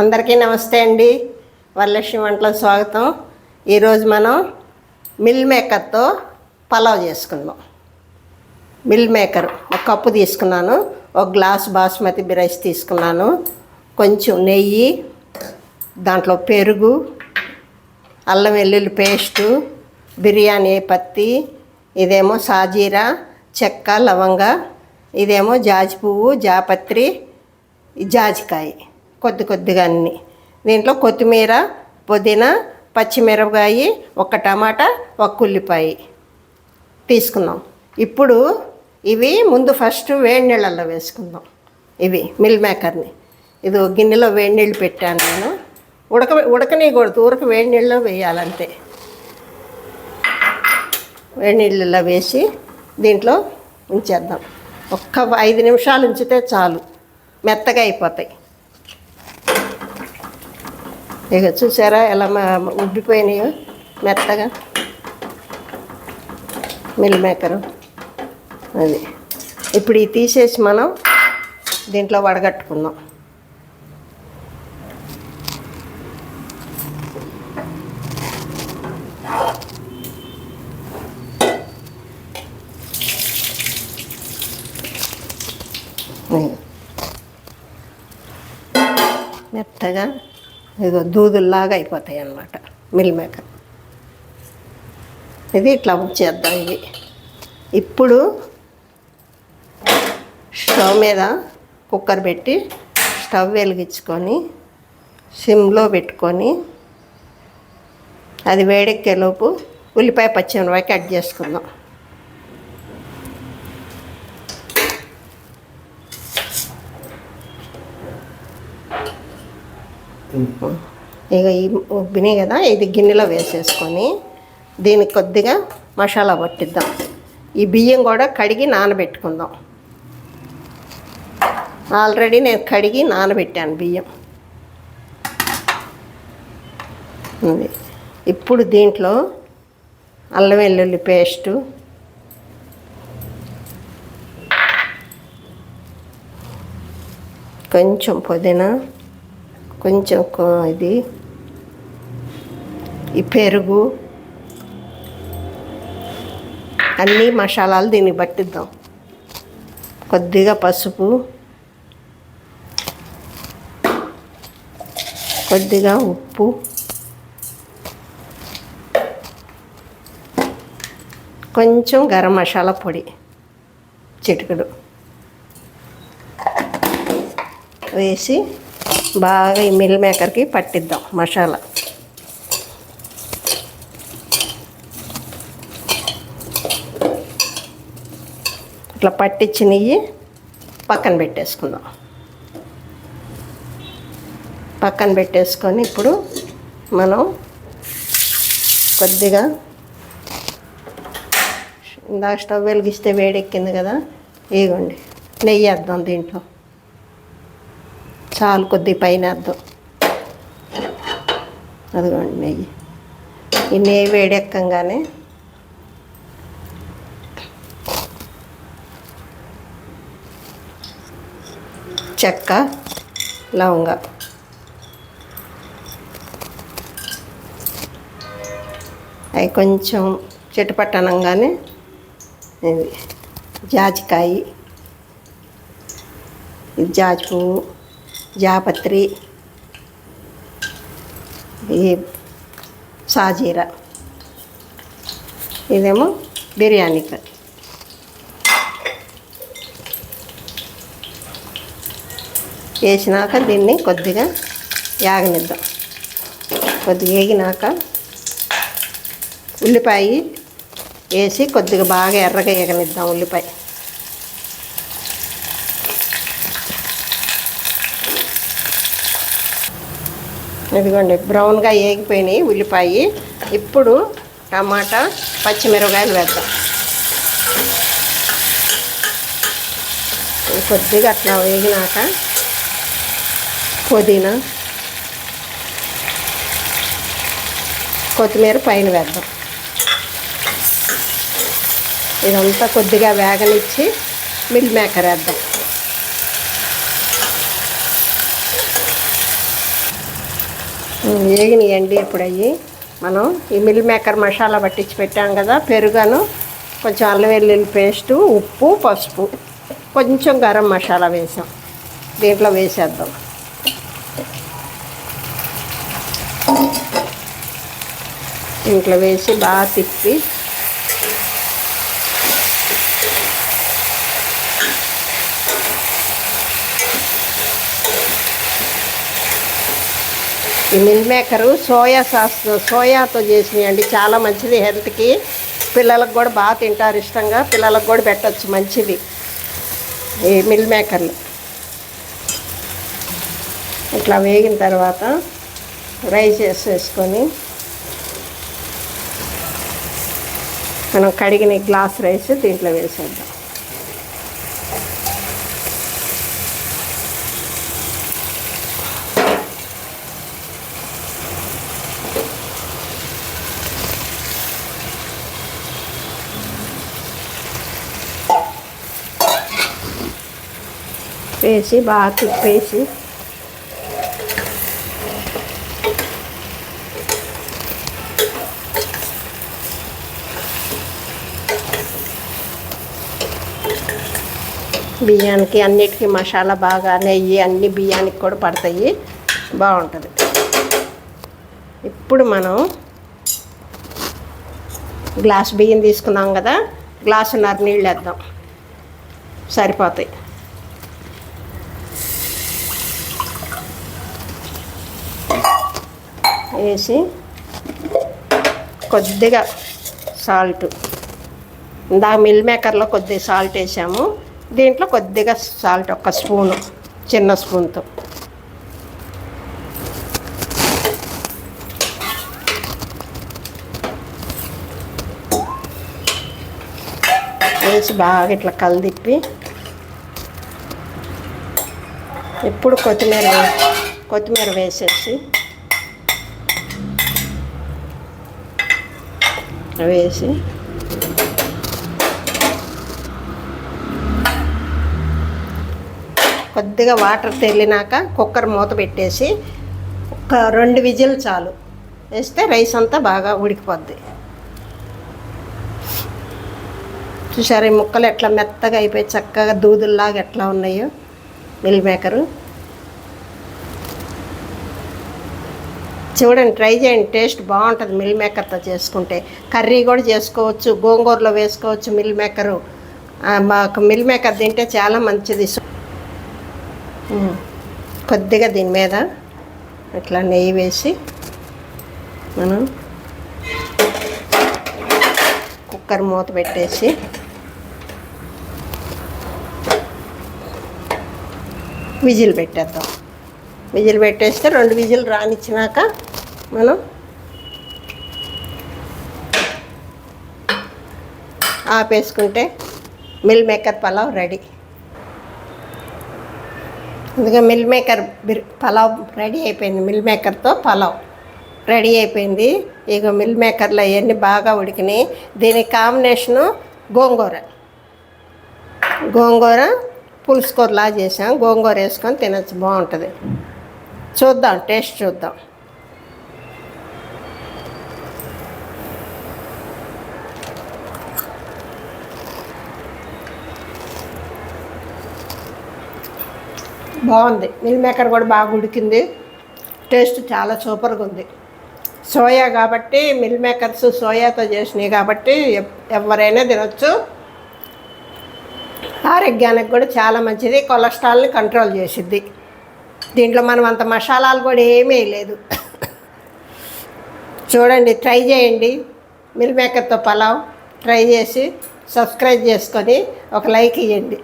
అందరికీ నమస్తే అండి. వరలక్ష్మి వంటల స్వాగతం. ఈరోజు మనం మిల్ మేకర్తో పలావ్ చేసుకుందాం. మిల్ మేకర్ ఒక కప్పు తీసుకున్నాను. ఒక గ్లాస్ బాస్మతి రైస్ తీసుకున్నాను. కొంచెం నెయ్యి దాంట్లో పెరుగు అల్లం వెల్లుల్లి పేస్టు బిర్యానీ పత్తి ఇదేమో సాజీరా చెక్క లవంగ ఇదేమో జాజి పువ్వు జాపత్రి జాజికాయ. కొద్ది కొద్దిగా అన్ని. దీంట్లో కొత్తిమీర పుదీనా పచ్చిమిరపకాయ ఒక టమాటా ఒక ఉల్లిపాయ తీసుకున్నాం ఇప్పుడు ఇవి ముందు ఫస్ట్ వేడి నీళ్ళల్లో వేసుకుందాం. ఇవి మిల్ మేకర్ని. ఇది గిన్నెలో వేడి నీళ్ళు పెట్టాను నేను. ఉడక ఉడకనీయకూడదు ఊరక వేడి నీళ్ళలో వేయాలంతే. వేడి నీళ్ళలో వేసి దీంట్లో ఉంచేద్దాం. ఒక్క ఐదు నిమిషాలు ఉంచితే చాలు. మెత్తగా అయిపోతాయి. ఇక చూసారా ఎలా మా ఉబ్బిపోయినాయో మెత్తగా. Meal maker. అది. ఇప్పుడు ఇది తీసేసి మనం దీంట్లో వడగట్టుకుందాం. మెత్తగా ఏదో దూదుల్లాగా అయిపోతాయి అన్నమాట మిల్ మేకర్. ఇది ఇట్లా ఉంచేద్దాం ఇవి ఇప్పుడు స్టవ్ మీద కుక్కర్ పెట్టి స్టవ్ వెలిగించుకొని సిమ్లో పెట్టుకొని అది వేడెక్కేలోపు ఉల్లిపాయ పచ్చిమిరపాయ కట్ చేసుకుందాం. ఇక ఈ ఉబ్బినాయి కదా ఇది గిన్నెలో వేసేసుకొని దీనికి కొద్దిగా మసాలా పట్టిద్దాం. ఈ బియ్యం కూడా కడిగి నానబెట్టుకుందాం. ఆల్రెడీ నేను కడిగి నానబెట్టాను బియ్యం. ఉంది. ఇప్పుడు దీంట్లో అల్లం వెల్లుల్లి పేస్టు కొంచెం పుదీనా కొంచెం కొ- ఇది. ఈ పెరుగు. అన్ని మసాలాలు దీనికి పట్టిద్దాం. కొద్దిగా పసుపు. కొద్దిగా ఉప్పు. కొంచెం గరం మసాలా పొడి. చిటికడు. వేసి బాగా ఈ మిల్ మేకర్కి పట్టిద్దాం మసాలా. ఇట్లా పట్టించి నెయ్యి పక్కన పెట్టేసుకుందాం. పక్కన పెట్టేసుకొని ఇప్పుడు మనం కొద్దిగా ఇందాక స్టవ్ వెలిగిస్తే వేడెక్కింది కదా ఇగోండి నెయ్యి వేద్దాం దీంట్లో. చాలు కొద్ది పైన అర్థం అదిగోండి నెయ్యి. ఈ నెయ్యి వేడెక్కంగానే చెక్క లవంగ. అవి కొంచెం చిటపట్టనంగానే ఇది జాజికాయి. ఇది జాజి పువ్వు జాపత్రి ఈ సాజీరా ఇదేమో బిర్యానీకి వేసినాక దీన్ని కొద్దిగా యాగనిద్దాం. కొద్దిగా వేగినాక ఉల్లిపాయ వేసి కొద్దిగా బాగా ఎర్రగా వేగనిద్దాం ఉల్లిపాయ. ఇదిగోండి బ్రౌన్గా వేగిపోయినాయి ఉల్లిపాయ. ఇప్పుడు టమాటా పచ్చిమిరపకాయలు వేద్దాం. కొద్దిగా అట్లా వేగినాక పుదీనా కొత్తిమీర పైన వేద్దాం. ఇదంతా కొద్దిగా వేగనిచ్చి మిల్ మేకర్ వేద్దాం. వేగినాయండి ఇప్పుడు అయ్యి. మనం ఈ మిల్ మేకర్ మసాలా పట్టించి పెట్టాం కదా పెరుగును కొంచెం అల్లం వెల్లుల్లి పేస్టు ఉప్పు పసుపు. కొంచెం గరం మసాలా వేసాం. దీంట్లో వేసేద్దాం. దీంట్లో వేసి బాగా తిప్పి ఈ మిల్ మేకరు సోయా సాస్ సోయాతో చేసినాయి అండి చాలా మంచిది హెల్త్కి. పిల్లలకు కూడా బాగా తింటారు ఇష్టంగా. పిల్లలకు కూడా పెట్టచ్చు మంచిది ఈ మిల్ మేకర్లు. ఇట్లా వేగిన తర్వాత రైస్ వేసేసుకొని మనం కడిగిన గ్లాస్ రైస్ దీంట్లో వేసేద్దాం. వేసి బాగా తిప్పేసి బియ్యానికి అన్నిటికీ మసాలా బాగా నెయ్యి అన్ని బియ్యానికి కూడా పడతాయి. బాగుంటుంది. ఇప్పుడు మనం గ్లాస్ బియ్యం తీసుకున్నాం కదా గ్లాసున్నర నీళ్ళు వేద్దాం. సరిపోతాయి. వేసి కొద్దిగా సాల్ట్ ఇందాక మిల్ మేకర్లో కొద్దిగా సాల్ట్ వేసాము. దీంట్లో కొద్దిగా సాల్ట్ ఒక స్పూను చిన్న స్పూన్తో. వేసి బాగా ఇట్లా కలిదిప్పి ఎప్పుడు కొత్తిమీర కొత్తిమీర వేసేసి వేసి కొద్దిగా వాటర్ తెల్లినాక కుక్కర్ మూత పెట్టేసి ఒక రెండు విజిల్ చాలు. వేస్తే రైస్ అంతా బాగా ఉడికిపోద్ది. చూసారు ఈ ముక్కలు ఎట్లా మెత్తగా అయిపోయి చక్కగా దూదుల్లాగా ఎట్లా ఉన్నాయో? Meal maker. చూడండి ట్రై చేయండి. టేస్ట్ బాగుంటుంది మిల్ మేకర్తో చేసుకుంటే. కర్రీ కూడా చేసుకోవచ్చు గోంగూరలో వేసుకోవచ్చు మిల్ మేకరు. మాకు మిల్ మేకర్ తింటే చాలా మంచిది. కొద్దిగా దీని మీద ఇట్లా నెయ్యి వేసి మనం కుక్కర్ మూత పెట్టేసి విజిల్ పెట్టేద్దాం. విజిల్ పెట్టేస్తే రెండు విజిల్ రానిచ్చినాక మనం ఆపేసుకుంటే మిల్ మేకర్ పలావ్ రెడీ. అందుకే మిల్ మేకర్ బిర్ పలావ్ రెడీ అయిపోయింది. మిల్ మేకర్తో పలావ్ రెడీ అయిపోయింది. ఇక మిల్ మేకర్లో అవన్నీ బాగా ఉడికినాయి. దీనికి కాంబినేషను గోంగూర. గోంగూర పులుసుకూరలా చేసాం గోంగూర వేసుకొని తినచ్చు. బాగుంటుంది. చూద్దాం టేస్ట్ చూద్దాం. బాగుంది. మిల్ మేకర్ కూడా బాగా ఉడికింది. టేస్ట్ చాలా సూపర్గా ఉంది. సోయా కాబట్టి మిల్ మేకర్స్ సోయాతో చేసినాయి కాబట్టి ఎవరైనా తినొచ్చు. ఆరోగ్యానికి కూడా చాలా మంచిది. కొలెస్ట్రాల్ని కంట్రోల్ చేసిద్ది. దీంట్లో మనం అంత మసాలాలు కూడా ఏమీ లేదు చూడండి ట్రై చేయండి. మిల్ మేకర్తో పలావ్. ట్రై చేసి సబ్స్క్రైబ్ చేసుకొని ఒక లైక్ ఇవ్వండి